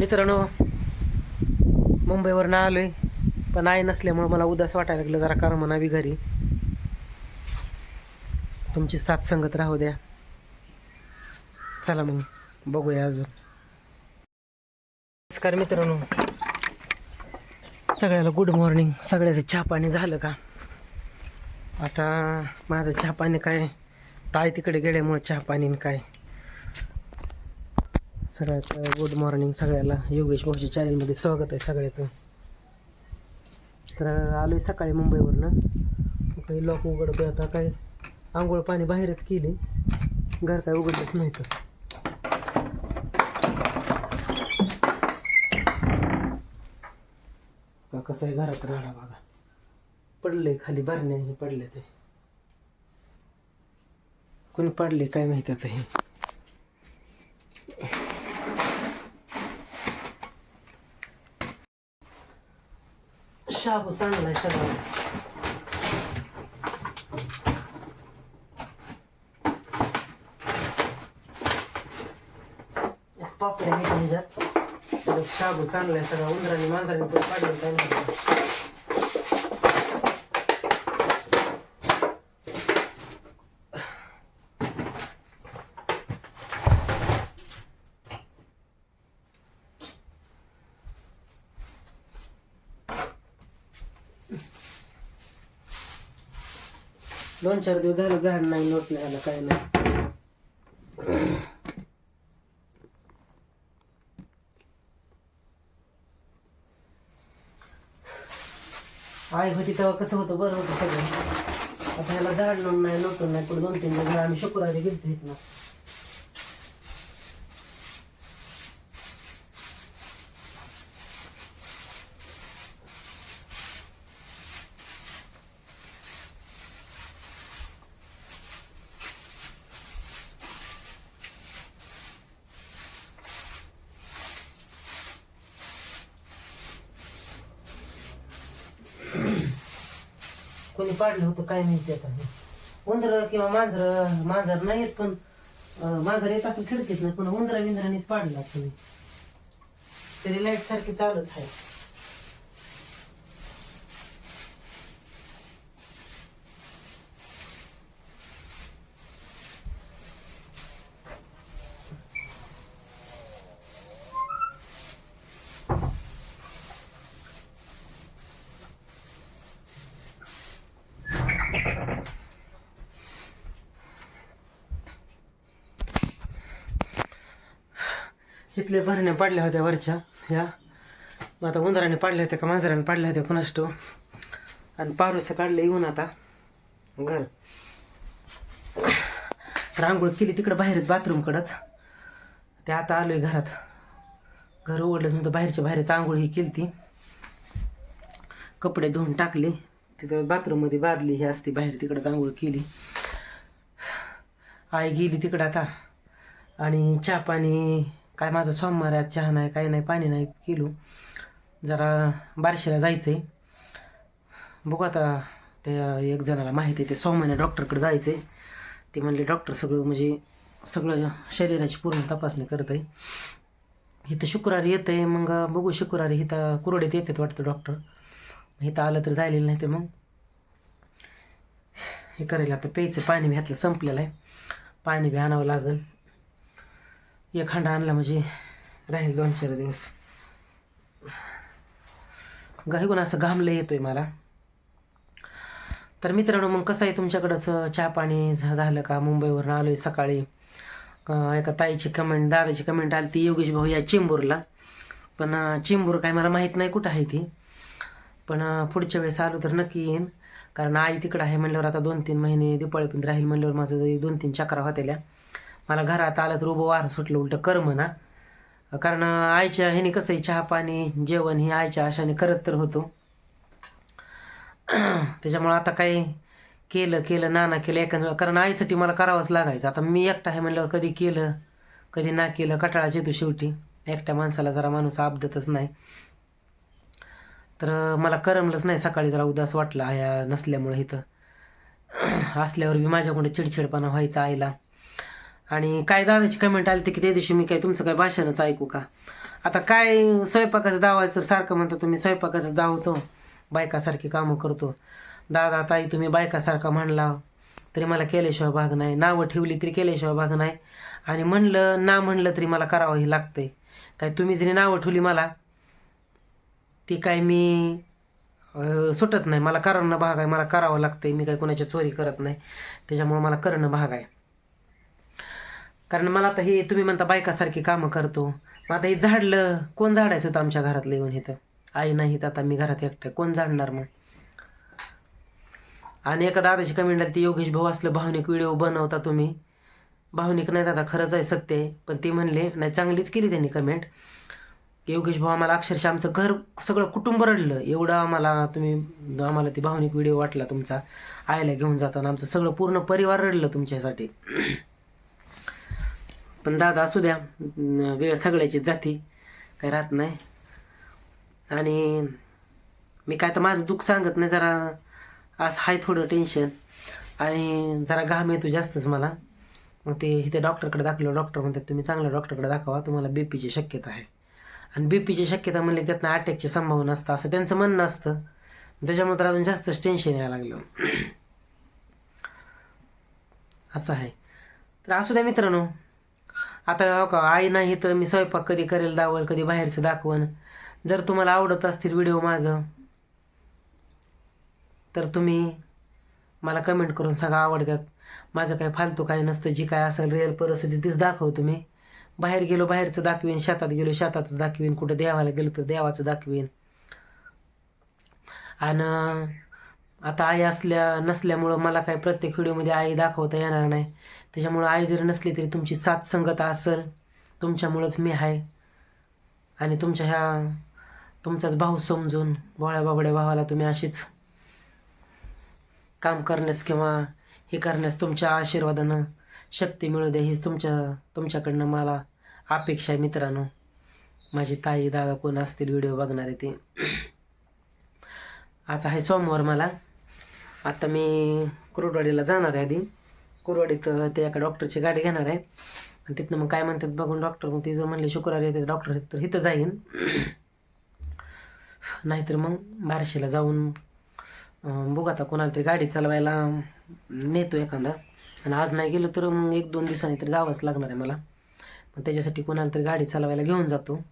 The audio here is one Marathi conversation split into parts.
मित्रांनो मुंबईवरनं आलो आहे पण आई नसल्यामुळं मला उदास वाटायला लागलं. जरा कर म्हणावी घरी. तुमची साथ संगत राहू द्या. चला मग बघूया अजून. नमस्कार मित्रांनो. सगळ्याला गुड मॉर्निंग सगळ्याचं चहा पाणी झालं का? आता माझं चहा पाणी काय? ताई तिकडे गेल्यामुळं चहा पाणी काय? सगळ्याचं गुड मॉर्निंग सगळ्याला. योगेश भाऊच्या चॅनलमध्ये स्वागत आहे सगळ्याचं. तर आलो आहे सकाळी मुंबईवरनं. काही लोक उघडतो आता काही आंघोळ पाणी बाहेरच केली. घर काय उघडलंच नाही तर. कसं आहे घरात राहणं बघा पडले खाली भरणे हे पडले ते कोणी पडले काय माहिती आता हे? शाबू चांगला आहे सगळं एक पापड्या घेतल्या ह्याच्यात तर शाबू चांगला आहे सगळा उंदराने मांजराने पण काढलं काय नाही दोन चार दिवस झालं झाड नाही नोट नाही आलं काय नाही. आई होती तेव्हा कसं होतं बरं होतं सगळं. आता ह्याला झाड नोट नाही नोटून नाही पुढे दोन तीन दिवस आम्ही शुक्रवारी गेलतो ना कोणी पाडलं होतं काय माहिती आता हे. उंदर किंवा मांजर मांजर नाही येत पण मांजर येत असं खिडकीत नाही पण उंदरा विंद्रानेच पाडलं असं तरी लाइट सारखी चालूच आहे. इथले भरण्या पाडल्या होत्या वरच्या ह्या मग आता उंदराने पाडल्या होत्या का मांजराने पाडल्या होत्या कुणाष्टो आणि पारुसं काढलं येऊन आता. घर. रांगोळ केली तिकडं बाहेरच बाथरूमकडंच. ते आता आलोय घरात. घर उघडलंच नव्हतं बाहेरच्या बाहेरच आंघोळ ही केली ती कपडे धुवून टाकले. तिथं बाथरूममध्ये बादली ही असते बाहेर तिकडंच आंघोळ केली. आई गेली तिकडं आता. आणि चहा पाणी काय माझं सोमवार आज चहा नाही काय नाही पाणी नाही किलो जरा बारशीला जायचं आहे बघू आता त्या एक जणाला माहिती आहे ते सोमवारी डॉक्टरकडे जायचं आहे ते म्हणले डॉक्टर सगळं म्हणजे सगळं शरीराची पूर्ण तपासणी करत आहे इथं शुक्रवारी येतं आहे मग बघू शुक्रवारी इथं कुरडेत येतात वाटतं डॉक्टर. इथं आलं तर जायलेलं नाही तर मग. हे करायला आता प्यायचं पाणी बी ह्यातलं संपलेलं आहे. पाणी बी आणावं लागेल. एक हांडा आणला म्हणजे राहील दोन चार दिवस. गायकून असं घामलं येतोय मला. तर मित्रांनो मग कसं आहे तुमच्याकडंच? चहा पाणी झा- झालं का? मुंबईवरून आलो आहे सकाळी एका ताईची कमेंट दादाची कमेंट आली ती योगेश भाऊ या चेंबूरला. पण चेंबूर काय मला माहीत नाही कुठं आहे ती. पण पुढच्या वेळेस आलो तर नक्की येईन. कारण आई तिकडं आहे म्हणल्यावर आता दोन तीन महिने दिपाळीपर्यंत राहील म्हणल्यावर माझं दोन तीन चक्रा होत्याल्या मला घरात आलं तर उभं वारं सुटलं उलटं कर म्हणा. कारण आईच्या ह्याने कसं आहे चहा पाणी जेवण हे आईच्या आशाने करत तर होतो. त्याच्यामुळं आता काही केलं केलं नाना केलं एखाद्या कारण आईसाठी मला करावंच लागायचं. आता मी एकटा आहे म्हणल्यावर कधी केलं कधी ना केलं कटाळाच येतो शेवटी. एकट्या माणसाला जरा माणूस आपदतच नाही. तर मला करमलंच नाही सकाळी जरा उदास वाटलं. आया नसल्यामुळे इथं. असल्यावर बी माझ्याकडे चिडचिडपणा व्हायचा आईला. आणि काय दादाची कमेंट आली की त्या दिवशी मी काय तुमचं काय भाषणच ऐकू का? आता काय स्वयंपाकाचं दावायचं तर सारखं म्हणता तुम्ही स्वयंपाकाचं दावतो बायकासारखी कामं करतो. दादा ताई तुम्ही बायकासारखा म्हणला. तरी मला केल्याशिवाय भाग नाही. नावं ठेवली तरी केल्याशिवाय भाग नाही. आणि म्हणलं ना म्हणलं तरी मला करावं हे लागतंय. काय तुम्ही जरी नावं ठेवली मला ती काय मी सुटत नाही. मला करणं भाग आहे मला करावं लागतंय. मी काय कोणाची चोरी करत नाही. त्याच्यामुळं मला करणं भाग आहे. कारण मला आता हे तुम्ही म्हणता बायकासारखी कामं करतो. मग आता हे झाडलं कोण झाडायचं होतं आमच्या घरातलं येऊन इथं आई नाहीत आता मी घरात एकटं. कोण झाडणार मग? आणि एका दादाची कमेंट आली ती योगेश भाऊ असलं भावनिक व्हिडिओ बनवता तुम्ही. भावनिक नाही दादा खरंच आहे सत्य आहे. पण ती म्हणले नाही चांगलीच केली त्यांनी कमेंट योगेश भाऊ आम्हाला अक्षरशः आमचं घर सगळं कुटुंब रडलं. एवढं आम्हाला तुम्ही आम्हाला ती भावनिक व्हिडिओ वाटला तुमचा. आईला घेऊन जाताना आमचं सगळं पूर्ण परिवार रडलं तुमच्यासाठी. पण दादा असू द्या वेळ सगळ्याची जाती काही राहत नाही. आणि मी काय तर माझं दुःख सांगत नाही जरा आज हाय थोडं टेन्शन आणि जरा घाम येतो जास्तच मला. मग ते इथे डॉक्टरकडे दाखवलं डॉक्टर म्हणतात तुम्ही चांगल्या डॉक्टरकडे दाखवा तुम्हाला बी पीची शक्यता आहे. आणि बी पीची शक्यता म्हणले त्यातनं अटॅकची संभावना असतं असं त्यांचं म्हणणं असतं. त्याच्यामुळे तर अजून जास्तच टेन्शन यायला लागलं. असं आहे. तर असू द्या मित्रांनो आता का आई नाही तर मी स्वयंपाक कधी करेल दावल कधी बाहेरचं दाखवण. जर तुम्हाला आवडत असतील व्हिडिओ माझं तर तुम्ही मला कमेंट करून सांगा आवडतात माझं काय फालतू काय नसतं जी काय असेल रिअल परिस्थिती तीच दाखव तुम्ही. बाहेर गेलो बाहेरचं दाखवीन शेतात गेलो शेतातच दाखवीन. कुठं देवाला गेलो तर देवाचं दाखवीन. आणि आता आई असल्या नसल्यामुळं मला काय प्रत्येक व्हिडिओमध्ये आई दाखवता येणार नाही. त्याच्यामुळं आई जरी नसली तरी तुमची साथ संगत असेल तुमच्यामुळंच मी आहे आणि तुमच्या ह्या तुमचाच भाऊ समजून बोळ्या बाबड्या भावाला तुम्ही अशीच काम करण्यास किंवा हे करण्यास तुमच्या आशीर्वादानं शक्ती मिळू द्या हीच तुमच्या तुमच्याकडनं मला अपेक्षा आहे मित्रांनो. माझी ताई दादा कोण असतील व्हिडिओ बघणारे ते. आज आहे सोमवार मला. आता मी कुरुडवाडीला जाणार आहे आधी. कुरवाडीत ते एका डॉक्टरची गाडी घेणार आहे. आणि तिथनं मग काय म्हणतात बघून डॉक्टर मग तिचं म्हणले शुक्रवारी येते डॉक्टर तर इथं जाईन. नाहीतर मग बारशीला जाऊन अं, बघू आता कोणाला तरी गाडी चालवायला नेतो एखादा. आणि आज नाही गेलो तर मग एक दोन दिवसांनी तरी जावंच लागणार आहे मला. मग त्याच्यासाठी कोणाला तरी गाडी चालवायला घेऊन जातो.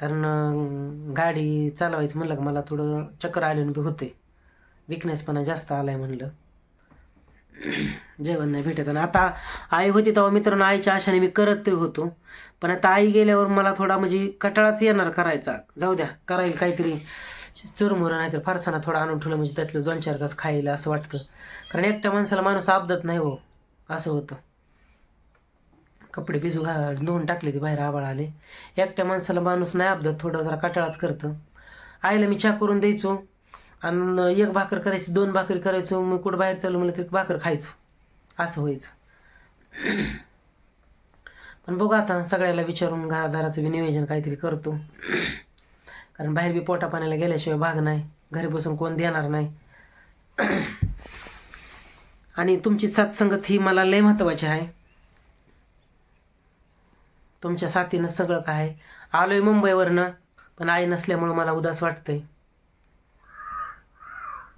कारण गाडी चालवायचं म्हणलं का मला थोडं चक्कर आलेलं बी होते. विकनेसपणा जास्त आलाय म्हणलं. जेवण नाही भेटत. आणि आता आई होती तेव्हा मित्रांनो आईच्या आशाने मी करत तरी होतो. पण आता आई गेल्यावर मला थोडा म्हणजे कटाळाच येणार करायचा. जाऊ द्या करायला काहीतरी चुरमुरं नाही तर फारसाना थोडा आणून ठेवलं म्हणजे त्यातलं दोन चार घास खायला असं वाटतं. कारण एकट्या माणसाला माणूस आपदत नाही हो असं होतं. कपडे भिजू घा धुवून टाकले ते बाहेर आबाळ आले एकट्या माणसाला माणूस नाही आपदत थोडं जरा कटाळाच करतं. आईला मी चहा करून द्यायचो. आणि एक भाकर करायची दोन भाकरी करायचो. मग कुठं बाहेर चालू म्हणलं तरी भाकर खायचो. असं व्हायचं. पण बघू आता सगळ्याला विचारून घरादाराचं बी नियोजन काहीतरी करतो. कारण बाहेर बी पोटा पाण्याला गेल्याशिवाय भाग नाही. घरी बसून कोण देणार नाही. आणि तुमची साथसंगत ही मला लय महत्वाची आहे. तुमच्या साथीनं सगळं काय? आलोय मुंबईवरनं पण आई नसल्यामुळं मला उदास वाटतंय.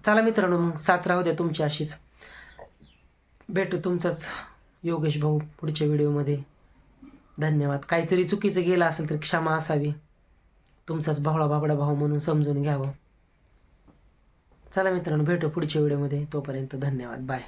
चला मित्रांनो मग साथ राहू द्या तुमची अशीच. भेटू तुमचाच योगेश भाऊ पुढच्या व्हिडिओमध्ये. धन्यवाद. काहीतरी चुकीचं गेलं असेल तर क्षमा असावी. तुमचाच भावळा बाबडा भाऊ म्हणून समजून घ्यावं. चला मित्रांनो भेटू पुढच्या व्हिडिओमध्ये. तोपर्यंत धन्यवाद. बाय.